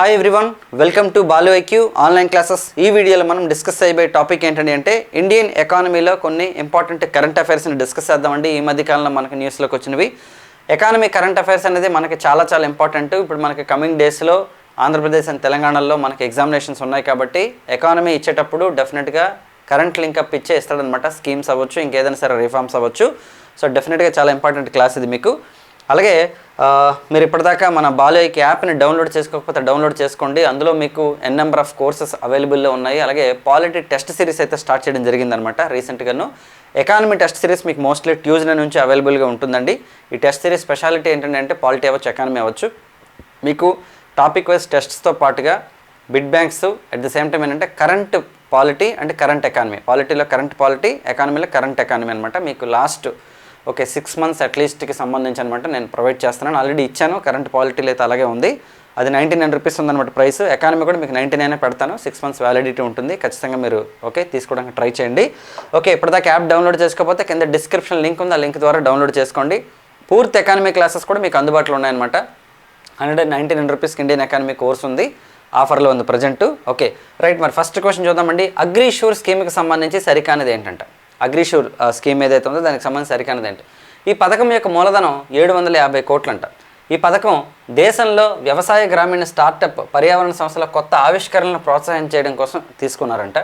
Hi everyone welcome to Balu IQ online classes ఈ వీడియోలో మనం డిస్కస్ అయిపోయే టాపిక్ ఏంటంటే అంటే ఇండియన్ ఎకానమీలో కొన్ని ఇంపార్టెంట్ కరెంట్ అఫైర్స్ని డిస్కస్ చేద్దామండి. ఈ మధ్య కాలంలో మనకి న్యూస్లోకి వచ్చినవి. ఎకానమీ కరెంట్ అఫైర్స్ అనేది మనకి చాలా చాలా ఇంపార్టెంట్ ఇప్పుడు మనకి కమింగ్ డేస్లో ఆంధ్రప్రదేశ్ అండ్ తెలంగాణలో మనకి ఎగ్జామినేషన్స్ ఉన్నాయి కాబట్టి ఎకానమీ ఇచ్చేటప్పుడు డెఫినెట్గా కరెంట్ లింకప్ ఇచ్చే ఇస్తాడనమాట స్కీమ్స్ అవ్వచ్చు ఇంకేదైనా సరే రిఫార్మ్స్ అవ్వచ్చు. సో డెఫినెట్గా చాలా ఇంపార్టెంట్ క్లాస్ ఇది మీకు. అలాగే మీరు ఇప్పటిదాకా మన బాలయ్యకి యాప్ని డౌన్లోడ్ చేసుకోకపోతే డౌన్లోడ్ చేసుకోండి. అందులో మీకు ఎన్ నెంబర్ ఆఫ్ కోర్సెస్ అవైలబుల్లో ఉన్నాయి. అలాగే పాలిటీ టెస్ట్ సిరీస్ అయితే స్టార్ట్ చేయడం జరిగిందనమాట రీసెంట్గాను ఎకానమీ టెస్ట్ సిరీస్ మీకు మోస్ట్లీ ట్యూస్డే నుంచి అవైలబుల్గా ఉంటుందండి. ఈ టెస్ట్ సిరీస్ స్పెషాలిటీ ఏంటంటే పాలిటీ అవ్వచ్చు ఎకానమీ అవ్వచ్చు. మీకు టాపిక్ వైజ్ టెస్ట్స్తో పాటుగా bit banks at the same time ఏంటంటే కరెంట్ పాలిటీ అంటే కరెంట్ ఎకానమీ పాలిటీలో కరెంట్ పాలిటీ ఎకానమీలో కరెంట్ ఎకానమీ అనమాట మీకు లాస్ట్ ఓకే సిక్స్ మంత్స్ అట్లీస్ట్కి సంబంధించి అనమాట నేను ప్రొవైడ్ చేస్తున్నాను. ఆల్రెడీ ఇచ్చాను కరెంట్ పాలిటీలో అయితే అలాగే ఉంది. అది నైంటీ నైన్ రూపీస్ ఉందన్నమాట ప్రైస్ ఎకానమీ కూడా మీకు నైంటీ నైన్ పెడతాను. సిక్స్ మంత్స్ వ్యాలిడిటీ ఉంటుంది. ఖచ్చితంగా మీరు ఓకే తీసుకోవడానికి ట్రై చేయండి. ఓకే ఇప్పటిదాకా యాప్ డౌన్లోడ్ చేసుకోకపోతే కింద డిస్క్రిప్షన్ లింక్ ఉంది. ఆ లింక్ ద్వారా డౌన్లోడ్ చేసుకోండి. పూర్తి ఎకానమీ క్లాసెస్ కూడా మీకు అందుబాటులో ఉన్నాయన్నమాట. హండ్రెడ్ నైంటీ నైన్ రూపీస్కి ఇండియన్ ఎకానమీ కోర్స్ ఉంది. ఆఫర్లో ఉంది ప్రజెంట్ ఓకే రైట్ మరి ఫస్ట్ క్వశ్చన్ చూద్దామండి. అగ్రిషూర్ స్కీమ్కి సంబంధించి సరికానిది ఏంటంటే? అగ్రిషూర్ స్కీమ్ ఏదైతే ఉందో దానికి సంబంధించి సరికానిది ఏంటి? ఈ పథకం యొక్క మూలధనం ఏడు వందల యాభై కోట్లంట. ఈ పథకం దేశంలో వ్యవసాయ గ్రామీణ స్టార్టప్ పర్యావరణ సంస్థల కొత్త ఆవిష్కరణలను ప్రోత్సాహం చేయడం కోసం తీసుకున్నారంట.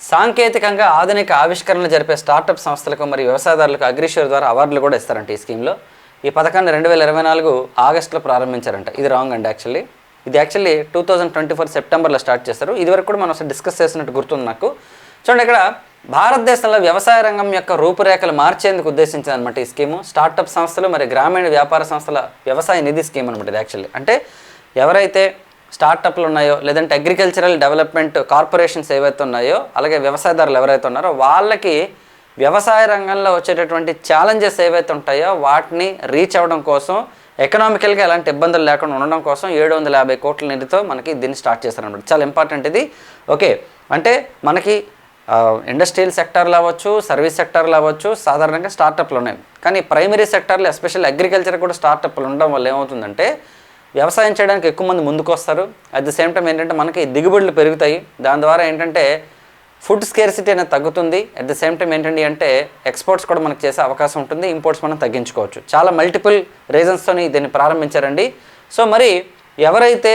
సాంకేతికంగా ఆధునిక ఆవిష్కరణలు జరిపే స్టార్టప్ సంస్థలకు మరియు వ్యవసాయదారులకు అగ్రిషూర్ ద్వారా అవార్డులు కూడా ఇస్తారంట ఈ స్కీమ్లో. ఈ పథకాన్ని రెండు వేల ఇరవై నాలుగు ఆగస్టులో ప్రారంభించారంట. ఇది రాంగ్ అండి యాక్చువల్లీ. ఇది actually two thousand twenty four సెప్టెంబర్లో స్టార్ట్ చేస్తారు ఇదివరకు కూడా మనం ఒకసారి డిస్కస్ చేసినట్టు గుర్తుంది నాకు. చూడండి ఇక్కడ భారతదేశంలో వ్యవసాయ రంగం యొక్క రూపురేఖలు మార్చేందుకు ఉద్దేశించింది అనమాట ఈ స్కీము. స్టార్టప్ సంస్థలు మరియు గ్రామీణ వ్యాపార సంస్థల వ్యవసాయ నిధి స్కీమ్ అనమాట ఇది యాక్చువల్లీ అంటే ఎవరైతే స్టార్టప్లు ఉన్నాయో లేదంటే అగ్రికల్చరల్ డెవలప్మెంట్ కార్పొరేషన్స్ ఏవైతే ఉన్నాయో అలాగే వ్యవసాయదారులు ఎవరైతే ఉన్నారో వాళ్ళకి వ్యవసాయ రంగంలో వచ్చేటటువంటి ఛాలెంజెస్ ఏవైతే ఉంటాయో వాటిని రీచ్ అవ్వడం కోసం ఎకనామికల్గా ఎలాంటి ఇబ్బందులు లేకుండా ఉండడం కోసం ఏడు వందల యాభై కోట్ల నిధితో మనకి దీన్ని స్టార్ట్ చేశారనమాట చాలా ఇంపార్టెంట్ ఇది. ఓకే అంటే మనకి ఇండస్ట్రియల్ సెక్టార్లు అవ్వచ్చు సర్వీస్ సెక్టార్లు అవ్వచ్చు సాధారణంగా స్టార్టప్లు ఉన్నాయి. కానీ ప్రైమరీ సెక్టార్లు ఎస్పెషల్ అగ్రికల్చర్ కూడా స్టార్టప్లు ఉండడం వల్ల ఏమవుతుందంటే వ్యవసాయం చేయడానికి ఎక్కువ మంది ముందుకు వస్తారు అట్ ది సేమ్ టైం ఏంటంటే మనకి దిగుబడులు పెరుగుతాయి. దాని ద్వారా ఏంటంటే ఫుడ్ స్కేర్సిటీ అనేది తగ్గుతుంది. అట్ ద సేమ్ టైం ఏంటండి అంటే ఎక్స్పోర్ట్స్ కూడా మనకు చేసే అవకాశం ఉంటుంది. ఇంపోర్ట్స్ మనం తగ్గించుకోవచ్చు. చాలా మల్టిపుల్ రీజన్స్తో దీన్ని ప్రారంభించారండి. సో మరి ఎవరైతే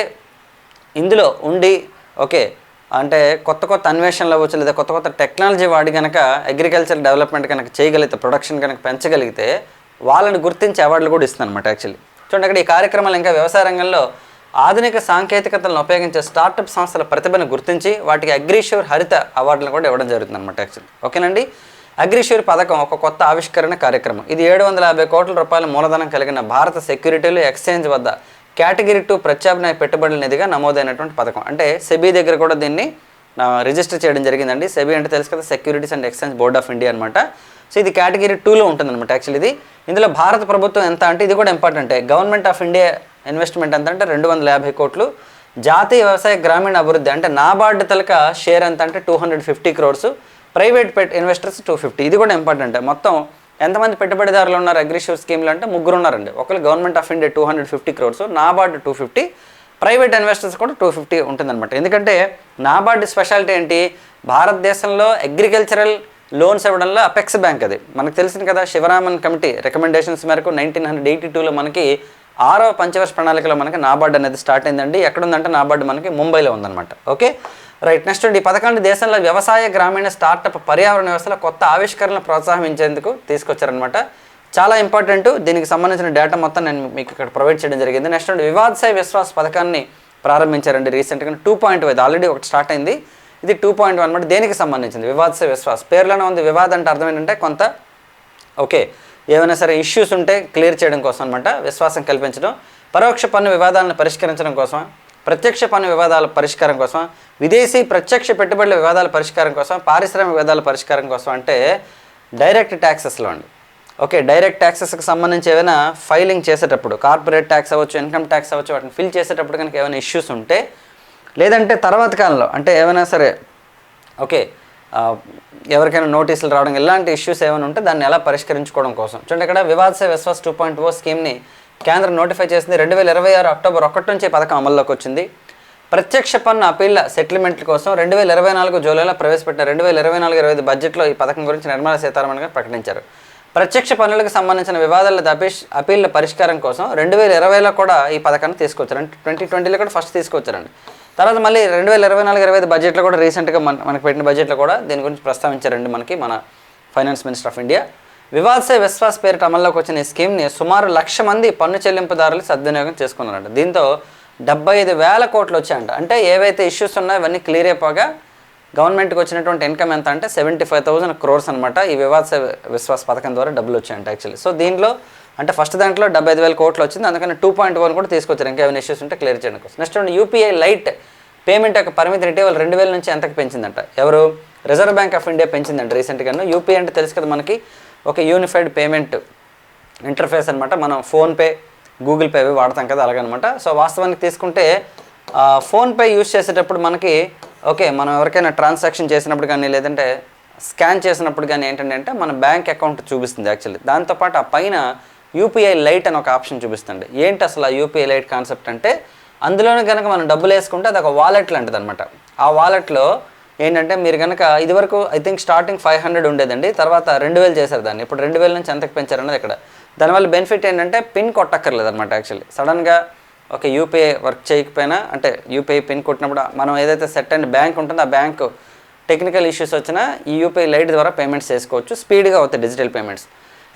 ఇందులో ఉండి ఓకే అంటే కొత్త కొత్త అన్వేషణలు అవ్వచ్చు లేదా కొత్త కొత్త టెక్నాలజీ వాడి కనుక అగ్రికల్చర్ డెవలప్మెంట్ కనుక చేయగలిగితే ప్రొడక్షన్ కనుక పెంచగలిగితే వాళ్ళని గుర్తించి అవార్డులు కూడా ఇస్తుంది అనమాట యాక్చువల్లీ చూడండి అక్కడ ఈ కార్యక్రమాలు ఇంకా వ్యవసాయ రంగంలో ఆధునిక సాంకేతికతలను ఉపయోగించే స్టార్టప్ సంస్థల ప్రతిభను గుర్తించి వాటికి అగ్రిష్యూర్ హరిత అవార్డులను కూడా ఇవ్వడం జరుగుతుంది అనమాట యాక్చువల్లీ ఓకేనండి? అగ్రిష్యూర్ పథకం ఒక కొత్త ఆవిష్కరణ కార్యక్రమం. ఇది ఏడు వందల యాభై కోట్ల రూపాయల మూలధనం కలిగిన భారత సెక్యూరిటీలు ఎక్స్చేంజ్ వద్ద కేటగిరీ టూ ప్రత్యామ్నాయ పెట్టుబడుల నిధిగా నమోదైనటువంటి పథకం. అంటే సెబీ దగ్గర కూడా దీన్ని రిజిస్టర్ చేయడం జరిగిందండి. సెబీ అంటే తెలుసు కదా securities and exchange board of India అనమాట సో ఇది కేటగిరీ టూలో ఉంటుందన్నమాట యాక్చువల్లీ ఇది. ఇందులో భారత ప్రభుత్వం ఎంత అంటే ఇది కూడా ఇంపార్టెంటే గవర్నమెంట్ ఆఫ్ ఇండియా ఇన్వెస్ట్మెంట్ ఎంత అంటే రెండు వందల యాభై కోట్లు. జాతీయ వ్యవసాయ గ్రామీణ అభివృద్ధి అంటే నాబార్డు తలక షేర్ ఎంత అంటే two hundred fifty crores private పెట్ ఇన్వెస్టర్స్ టూ ఫిఫ్టీ ఇది కూడా ఇంపార్టెంట్ మొత్తం ఎంతమంది పెట్టుబడిదారులు ఉన్నారు అగ్రిష్యూర్ స్కీమ్లు అంటే ముగ్గురు ఉన్నారండి ఒకరు government of India two hundred fifty crores NABARD two fifty private investors కూడా టూ ఫిఫ్టీ ఉంటుందన్నమాట. ఎందుకంటే నాబార్డ్ స్పెషాలిటీ ఏంటి? భారతదేశంలో అగ్రికల్చరల్ లోన్స్ ఇవ్వడంలో అపెక్స్ బ్యాంక్ అది. మనకు తెలిసింది కదా శివరామన్ కమిటీ రికమెండేషన్స్ మేరకు నైన్టీన్ హండ్రెడ్ ఎయిటీ టూలో మనకి ఆరో పంచవర్ష ప్రణాళికలో మనకి నాబార్డ్ అనేది స్టార్ట్ అయిందండి. ఎక్కడుందంటే నాబార్డు మనకి ముంబైలో ఉందన్నమాట. ఓకే? రైట్ నెక్స్ట్ ఈ పథకాన్ని దేశంలో వ్యవసాయ గ్రామీణ స్టార్టప్ పర్యావరణ వ్యవస్థలో కొత్త ఆవిష్కరణలు ప్రోత్సాహించేందుకు తీసుకొచ్చారనమాట చాలా ఇంపార్టెంట్ దీనికి సంబంధించిన డేటా మొత్తం నేను మీకు ఇక్కడ ప్రొవైడ్ చేయడం జరిగింది. నెక్స్ట్ వివాద్ సై విశ్వాస్ పథకాన్ని ప్రారంభించారండి రీసెంట్గా టూ పాయింట్ ఐదు ఆల్రెడీ ఒకటి స్టార్ట్ అయింది. ఇది టూ పాయింట్ వన్ అనమాట దేనికి సంబంధించింది? వివాద్ సై విశ్వాస్. పేర్లోనే ఉంది. వివాద్ అంటే అర్థం ఏంటంటే కొంత ఓకే. ఏమైనా సరే ఇష్యూస్ ఉంటే క్లియర్ చేయడం కోసం అనమాట విశ్వాసం కల్పించడం. పరోక్ష పన్ను వివాదాలను పరిష్కరించడం కోసం ప్రత్యక్ష పన్ను వివాదాల పరిష్కారం కోసం విదేశీ ప్రత్యక్ష పెట్టుబడుల వివాదాల పరిష్కారం కోసం పారిశ్రామిక వివాదాల పరిష్కారం కోసం అంటే డైరెక్ట్ ట్యాక్సెస్లో అండి. ఓకే డైరెక్ట్ ట్యాక్సెస్కి సంబంధించి ఏమైనా ఫైలింగ్ చేసేటప్పుడు కార్పొరేట్ ట్యాక్స్ అవ్వచ్చు ఇన్కమ్ ట్యాక్స్ అవ్వచ్చు వాటిని ఫిల్ చేసేటప్పుడు కనుక ఏమైనా ఇష్యూస్ ఉంటే లేదంటే తర్వాత కాలంలో అంటే ఏమైనా సరే ఓకే ఎవరికైనా నోటీసులు రావడం ఇలాంటి ఇష్యూస్ ఏమైనా ఉంటే దాన్ని ఎలా పరిష్కరించుకోవడం కోసం. చూడండి ఇక్కడ Vivad se Vishwas two point O స్కీమ్ని కేంద్రం నోటిఫై చేసింది రెండు వేల ఇరవై ఆరు అక్టోబర్ ఒకటి నుంచి పథకం అమల్లోకి వచ్చింది. ప్రత్యక్ష పన్ను అప్పీళ్ళ సెటిల్మెంట్ల కోసం రెండు వేల ఇరవై నాలుగు జూలైలో ప్రవేశపెట్టిన రెండు వేల ఇరవై నాలుగు ఇరవై ఐదు బడ్జెట్లో ఈ పథకం గురించి నిర్మలా సీతారామన్ గారు ప్రకటించారు. ప్రత్యక్ష పన్నులకు సంబంధించిన వివాదాల అపీష్ అప్పీళ్ళ పరిష్కారం కోసం రెండు వేల ఇరవైలో కూడా ఈ పథకాన్ని తీసుకొచ్చారు. అంటే ట్వంటీ ట్వంటీలో కూడా ఫస్ట్ తీసుకొచ్చారండి. తర్వాత మళ్ళీ రెండు వేల ఇరవై నాలుగు ఇరవై ఐదు బడ్జెట్లో కూడా రీసెంట్గా మన మనకు పెట్టిన బడ్జెట్లో కూడా దీని గురించి ప్రస్తావించారండి మనకి మన finance minister of India. Vivad se Vishwas పేరిట అమల్లోకి వచ్చిన ఈ స్కీమ్ని సుమారు లక్ష మంది పన్ను చెల్లింపుదారులు సద్వినియోగం చేసుకున్నారంట. దీంతో డెబ్బై ఐదు వేల కోట్లు వచ్చాయంట. అంటే ఏవైతే ఇష్యూస్ ఉన్నాయో ఇవన్నీ క్లియర్ అయిపోగా గవర్నమెంట్కి వచ్చినటువంటి ఇన్కమ్ ఎంత అంటే సెవెంటీ ఫైవ్ థౌసండ్ క్రోర్స్ అనమాట ఈ వివాదసే విశ్వాస్ పథకం ద్వారా డబ్బులు వచ్చాయంట యాక్చువల్లీ. సో దీనిలో అంటే ఫస్ట్ దాంట్లో డెబ్బై ఐదు వేల కోట్లు వచ్చింది. అందుకని టూ పాయింట్ వన్ కూడా తీసుకొచ్చారు. ఇంకా ఏమైనా ఇష్యూస్ ఉంటే క్లియర్ చేయడం కోసం. నెక్స్ట్ యూపీఐ లైట్ పేమెంట్ యొక్క పరిమితి ఇటీవల రెండు వేల నుంచి ఎంతకు పెంచిందంట? ఎవరు? రిజర్వ్ బ్యాంక్ ఆఫ్ ఇండియా పెంచిందంట రీసెంట్గా యూపీఐ అంటే తెలుసు కదా మనకి. ఒక యూనిఫైడ్ పేమెంట్ ఇంటర్ఫేస్ అనమాట మనం ఫోన్పే గూగుల్ పే అవి వాడతాం కదా అలాగనమాట. సో వాస్తవానికి తీసుకుంటే ఫోన్పే యూస్ చేసేటప్పుడు మనకి ఓకే మనం ఎవరికైనా ట్రాన్సాక్షన్ చేసినప్పుడు కానీ లేదంటే స్కాన్ చేసినప్పుడు కానీ ఏంటంటే మన బ్యాంక్ అకౌంట్ చూపిస్తుంది యాక్చువల్లీ దాంతోపాటు ఆ పైన యూపీఐ లైట్ అని ఒక ఆప్షన్ చూపిస్తుంది. ఏంటి అసలు ఆ యూపీఐ లైట్ కాన్సెప్ట్ అంటే అందులోనే కనుక మనం డబ్బులు వేసుకుంటే అది ఒక వాలెట్ లాంటిది అనమాట ఆ వాలెట్లో ఏంటంటే మీరు కనుక ఇదివరకు I think starting five hundred ఉండేదండి. తర్వాత రెండు వేలు చేశారు దాన్ని. ఇప్పుడు రెండు వేల నుంచి ఎంతకు పెంచారన్నది ఇక్కడ దానివల్ల బెనిఫిట్ ఏంటంటే పిన్ కొట్టక్కర్లేదు అనమాట యాక్చువల్లీ సడన్గా ఒక యూపీఐ వర్క్ చేయకపోయినా అంటే యూపీఐ పిన్ కొట్టినప్పుడు మనం ఏదైతే సెట్ అండ్ బ్యాంక్ ఉంటుందో ఆ బ్యాంకు టెక్నికల్ ఇష్యూస్ వచ్చినా ఈ యూపీఐ లైట్ ద్వారా పేమెంట్స్ చేసుకోవచ్చు. స్పీడ్గా అవుతాయి డిజిటల్ పేమెంట్స్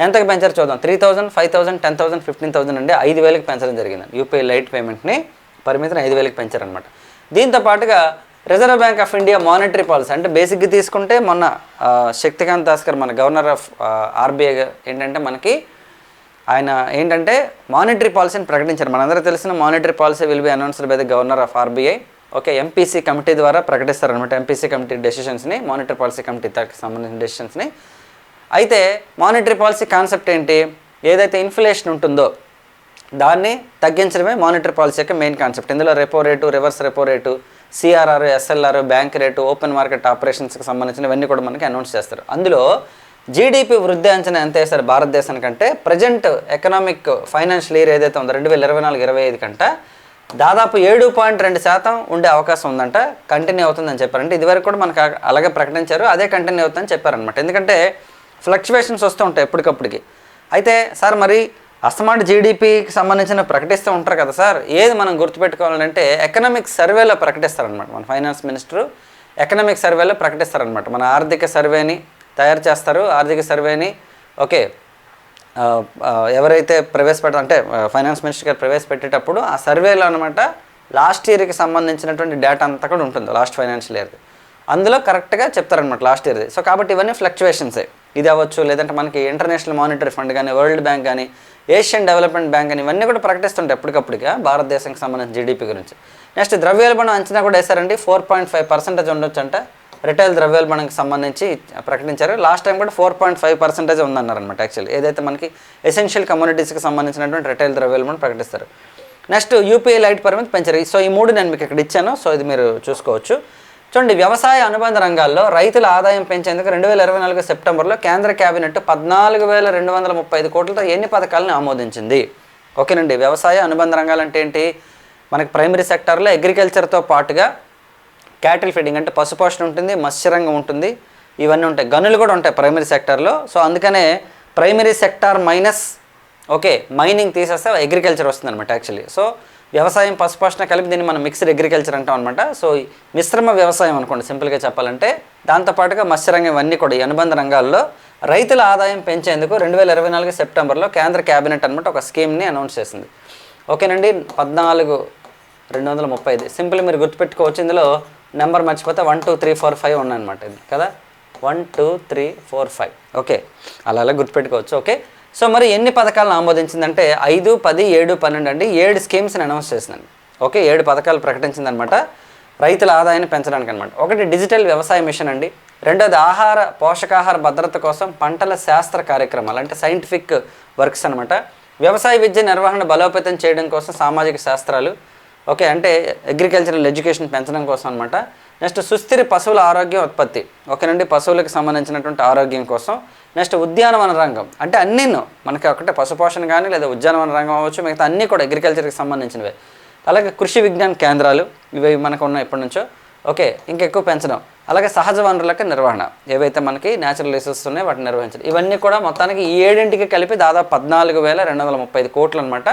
ఎంతకు పెంచారు చూద్దాం. Three thousand five thousand ten thousand fifteen thousand అండి ఐదు వేలకు పెంచడం జరిగింది. యూపీఐ లైట్ పేమెంట్ని పరిమితిని ఐదు వేలకు పెంచారనమాట దీంతో పాటుగా Reserve Bank of India monetary policy అంటే బేసిక్గా తీసుకుంటే మొన్న శక్తికాంత్ దాస్కర్ మన గవర్నర్ ఆఫ్ ఆర్బీఐ ఏంటంటే మనకి ఆయన ఏంటంటే మానిటరీ పాలసీని ప్రకటించారు. మనందరూ తెలిసిన monetary policy will be announced by the governor of RBI okay MPC committee ద్వారా ప్రకటిస్తారనమాట ఎంపీసీ కమిటీ డెసిషన్స్ని మానిటరీ పాలసీ కమిటీ దానికి సంబంధించిన డెసిషన్స్ని అయితే మానిటరీ పాలసీ కాన్సెప్ట్ ఏంటి? ఏదైతే ఇన్ఫ్లేషన్ ఉంటుందో దాన్ని తగ్గించడమే మానిటరీ పాలసీ యొక్క మెయిన్ కాన్సెప్ట్ ఇందులో repo rate reverse repo rate CRR SLR bank rate open market ఆపరేషన్స్కి సంబంధించినవన్నీ కూడా మనకి అనౌన్స్ చేస్తారు. అందులో జీడిపి వృద్ధి అంచనా ఎంత వేస్తారు భారతదేశానికంటే ప్రజెంట్ ఎకనామిక్ ఫైనాన్షియల్ ఇయర్ ఏదైతే ఉందో రెండు వేల ఇరవై నాలుగు ఇరవై ఐదు కంటే దాదాపు ఏడు పాయింట్ రెండు శాతం ఉండే అవకాశం ఉందంట కంటిన్యూ అవుతుందని చెప్పారంటే ఇదివరకు కూడా మనకు అలాగే ప్రకటించారు అదే కంటిన్యూ అవుతుందని చెప్పారనమాట ఎందుకంటే ఫ్లక్చువేషన్స్ వస్తూ ఉంటాయి ఎప్పటికప్పటికి. అయితే సార్ మరి అస్తమాట్ జీడిపికి సంబంధించిన ప్రకటిస్తూ ఉంటారు కదా సార్. ఏది మనం గుర్తుపెట్టుకోవాలంటే ఎకనామిక్ సర్వేలో ప్రకటిస్తారనమాట మన ఫైనాన్స్ మినిస్టరు ఎకనామిక్ సర్వేలో ప్రకటిస్తారనమాట మన ఆర్థిక సర్వేని తయారు చేస్తారు. ఆర్థిక సర్వేని ఓకే ఎవరైతే ప్రవేశపెట్ట అంటే ఫైనాన్స్ మినిస్టర్ గారు ప్రవేశపెట్టేటప్పుడు ఆ సర్వేలో అనమాట లాస్ట్ ఇయర్కి సంబంధించినటువంటి డేటా అంతా కూడా ఉంటుంది. లాస్ట్ ఫైనాన్షియల్ ఇయర్ది అందులో కరెక్ట్గా చెప్తారనమాట లాస్ట్ ఇయర్ది సో కాబట్టి ఇవన్నీ ఫ్లక్చువేషన్సే ఇది అవ్వచ్చు లేదంటే మనకి ఇంటర్నేషనల్ మానిటరీ ఫండ్ కానీ వరల్డ్ బ్యాంక్ కానీ ఏషియన్ డెవలప్మెంట్ బ్యాంక్ అని ఇవన్నీ కూడా ప్రకటిస్తుంటాయి ఎప్పటికప్పుడుగా భారతదేశానికి సంబంధించిన జీడిపి గురించి. నెక్స్ట్ ద్రవ్యోల్బణం అంచనా కూడా వేశారండి. ఫోర్ పాయింట్ ఫైవ్ పర్సెంటేజ్ ఉండొచ్చు అంటే రిటైల్ ద్రవ్యోల్బణంకి సంబంధించి ప్రకటించారు. లాస్ట్ టైం కూడా ఫోర్ పాయింట్ ఫైవ్ పర్సెంటేజ్ ఉందన్నారనమాట యాక్చువల్లీ ఏదైతే మనకి ఎసెన్షియల్ కమ్యూనిటీస్కి సంబంధించినటువంటి రిటైల్ ద్రవ్యోల్బణం ప్రకటిస్తారు. నెక్స్ట్ యూపీఐ లైట్ పరిమితి పెంచారు. సో ఈ మూడు నేను మీకు ఇక్కడ ఇచ్చాను. సో ఇది మీరు చూసుకోవచ్చు. చూడండి వ్యవసాయ అనుబంధ రంగాల్లో రైతుల ఆదాయం పెంచేందుకు రెండు వేల ఇరవై నాలుగు సెప్టెంబర్లో కేంద్ర కేబినెట్ పద్నాలుగు వేల రెండు వందల ముప్పై ఐదు కోట్లతో ఎన్ని పథకాలను ఆమోదించింది? ఓకేనండి వ్యవసాయ అనుబంధ రంగాలు అంటే ఏంటి? మనకి ప్రైమరీ సెక్టార్లో అగ్రికల్చర్తో పాటుగా క్యాటిల్ ఫీడింగ్ అంటే పశుపోషణ ఉంటుంది మత్స్యరంగం ఉంటుంది ఇవన్నీ ఉంటాయి. గనులు కూడా ఉంటాయి ప్రైమరీ సెక్టార్లో. సో అందుకనే primary sector minus okay mining తీసేస్తే అగ్రికల్చర్ వస్తుంది అనమాట యాక్చువల్లీ. సో వ్యవసాయం పశుపోషణ కలిపి దీన్ని మనం మిక్స్డ్ అగ్రికల్చర్ అంటాం అనమాట సో మిశ్రమ వ్యవసాయం అనుకోండి సింపుల్గా చెప్పాలంటే దాంతోపాటుగా మత్స్యరంగం ఇవన్నీ కూడా ఈ అనుబంధ రంగాల్లో రైతుల ఆదాయం పెంచేందుకు రెండు వేల ఇరవై నాలుగు సెప్టెంబర్లో కేంద్ర క్యాబినెట్ అనమాట ఒక స్కీమ్ని అనౌన్స్ చేసింది. ఓకేనండి పద్నాలుగు రెండు వందల ముప్పై ఐదు. సింపుల్ మీరు గుర్తుపెట్టుకోవచ్చు ఇందులో నెంబర్ మర్చిపోతే one two three four five ఉన్నాయన్నమాట ఇది కదా? One two three four five. Okay అలా అలా గుర్తుపెట్టుకోవచ్చు ఓకే? సో మరి ఎన్ని పథకాలను ఆమోదించిందంటే ఐదు పది ఏడు పన్నెండు అండి. ఏడు స్కీమ్స్ని అనౌన్స్ చేసిందండి ఓకే ఏడు పథకాలు ప్రకటించిందనమాట. రైతుల ఆదాయాన్ని పెంచడానికి అనమాట ఒకటి డిజిటల్ వ్యవసాయ మిషన్ అండి. రెండోది ఆహార పోషకాహార భద్రత కోసం పంటల శాస్త్ర కార్యక్రమాలు అంటే సైంటిఫిక్ వర్క్స్ అనమాట. వ్యవసాయ విద్య నిర్వహణ బలోపేతం చేయడం కోసం సామాజిక శాస్త్రాలు ఓకే అంటే అగ్రికల్చరల్ ఎడ్యుకేషన్ పెంచడం కోసం అనమాట. నెక్స్ట్ సుస్థిర పశువుల ఆరోగ్యం ఉత్పత్తి. ఓకేనండి పశువులకు సంబంధించినటువంటి ఆరోగ్యం కోసం నెక్స్ట్ ఉద్యానవన రంగం. అంటే అన్నీ మనకి ఒకటే పశుపోషణ కానీ లేదా ఉద్యానవన రంగం అవ్వచ్చు మిగతా అన్నీ కూడా అగ్రికల్చర్కి సంబంధించినవే. అలాగే కృషి విజ్ఞాన కేంద్రాలు ఇవి మనకు ఉన్నాయి ఎప్పటి నుంచో. ఓకే ఇంకెక్కువ పెంచడం. అలాగే సహజ వనరులకి నిర్వహణ. ఏవైతే మనకి న్యాచురల్ రిసోర్సెస్ ఉన్నాయో వాటిని నిర్వహించడం. ఇవన్నీ కూడా మొత్తానికి ఈ ఏడింటికి కలిపి దాదాపు పద్నాలుగు వేల రెండు వందల ముప్పై ఐదు కోట్లు అనమాట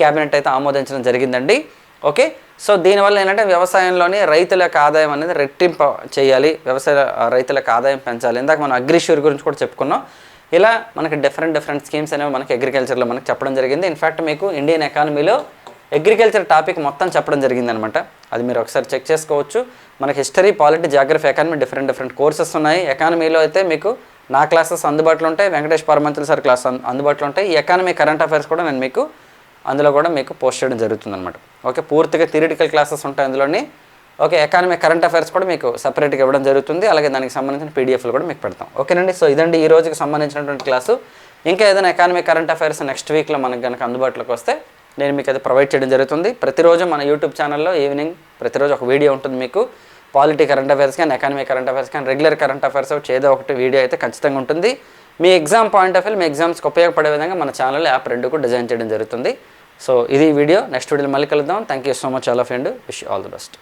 క్యాబినెట్ అయితే ఆమోదించడం జరిగిందండి. ఓకే? సో దీనివల్ల ఏంటంటే వ్యవసాయంలోని రైతుల యొక్క ఆదాయం అనేది రెట్టింపు చేయాలి. వ్యవసాయ రైతులకు రైతుల యొక్క ఆదాయం పెంచాలి. ఇందాక మనం అగ్రిష్యూర్ గురించి కూడా చెప్పుకున్నాం. ఇలా మనకి డిఫరెంట్ డిఫరెంట్ స్కీమ్స్ అనేవి మనకి అగ్రికల్చర్లో మనకి చెప్పడం జరిగింది. ఇన్ఫాక్ట్ మీకు ఇండియన్ ఎకానమీలో అగ్రికల్చర్ టాపిక్ మొత్తం చెప్పడం జరిగిందనమాట. అది మీరు ఒకసారి చెక్ చేసుకోవచ్చు. మనకి history polity geography economy different different courses ఉన్నాయి. ఎకానమీలో అయితే మీకు నా క్లాసెస్ అందుబాటులో ఉంటాయి. వెంకటేష్ పరమంతులు సార్ క్లాస్ అందుబాటులో ఉంటాయి. ఈ ఎకానమీ కరెంట్ అఫైర్స్ కూడా నేను మీకు అందులో కూడా మీకు పోస్ట్ చేయడం జరుగుతుందన్నమాట. ఓకే పూర్తిగా థియరిటికల్ క్లాసెస్ ఉంటాయి అందులోని. ఓకే ఎకానమీ కరెంట్ అఫైర్స్ కూడా మీకు సపరేట్గా ఇవ్వడం జరుగుతుంది. అలాగే దానికి సంబంధించిన పీడిఎఫ్లు కూడా మీకు పెడతాం. ఓకేనండి సో ఇదండి ఈ రోజుకి సంబంధించినటువంటి క్లాసు ఇంకా ఏదైనా ఎకానమీ కరెంట్ అఫైర్స్ నెక్స్ట్ వీక్లో మనకు కనుక అందుబాటులోకి వస్తే నేను మీకు అది ప్రొవైడ్ చేయడం జరుగుతుంది. ప్రతిరోజు మన యూట్యూబ్ ఛానల్లో ఈవినింగ్ ప్రతిరోజు ఒక వీడియో ఉంటుంది మీకు. పాలిటీ కరెంట్ అఫైర్స్ కానీ ఎకానమీ కరెంట్ అఫైర్స్ కానీ రెగ్యులర్ కరెంట్ అఫైర్స్ ఏదో ఒకటి వీడియో అయితే ఖచ్చితంగా ఉంటుంది. మీ ఎగ్జామ్ పాయింట్ ఆఫ్ వ్యూ మీ ఎగ్జామ్స్కి ఉపయోగపడే విధంగా మన ఛానల్ యాప్ రెండు కూడా డిజైన్ చేయడం జరుగుతుంది. సో ఇది వీడియో. నెక్స్ట్ వీడియోలో మళ్ళీ కలుద్దాం. Thank you so much all of and wish all the best